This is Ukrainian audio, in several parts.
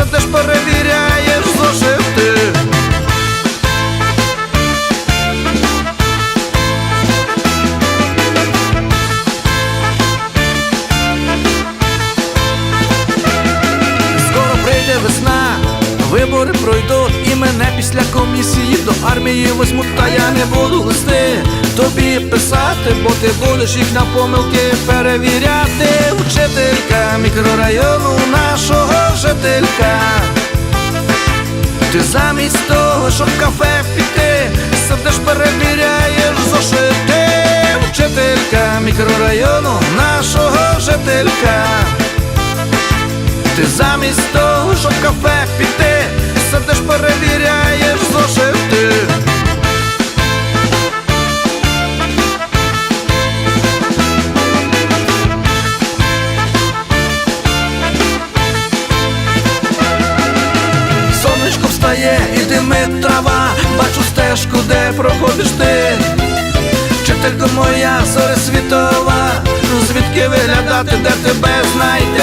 сидиш перевіряєш зошити. Скоро прийде весна, вибори пройдуть мене після комісії до армії возьмуть, та я не буду листи тобі писати, бо ти будеш їх на помилки перевіряти. Вчителька мікрорайону нашого жителька. Ти замість того, щоб кафе піти, сидиш перевіряєш Ти замість того, щоб в кафе піти, сидиш перевіряєш зошити. Сонечко встає і димить трава, бачу стежку, де проходиш ти. Вчителько моя зоря світова, звідки виглядати, де тебе знайти?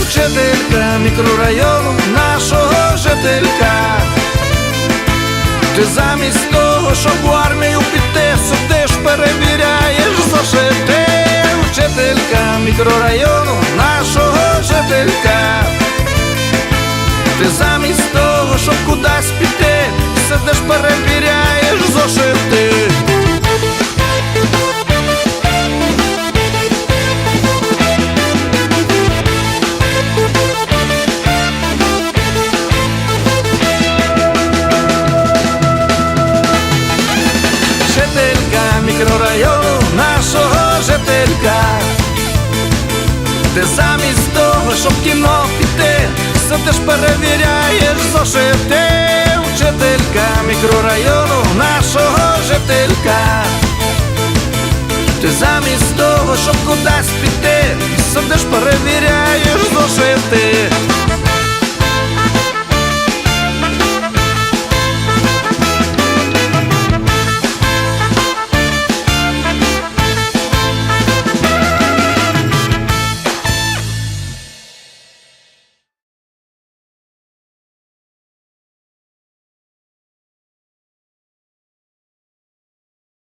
Вчителька мікрорайону нашого жителька. Ти замість того, щоб в армію піти, сидиш, перевіряєш зошити. Вчителька мікрорайону нашого жителька. Ти замість того, щоб кудись піти, сидиш, перевіряєш зошити. Ти замість того, щоб кіно піти, все ти ж перевіряєш зошити. Вчителька мікрорайону нашого жителька. Ти замість того, щоб кудись піти,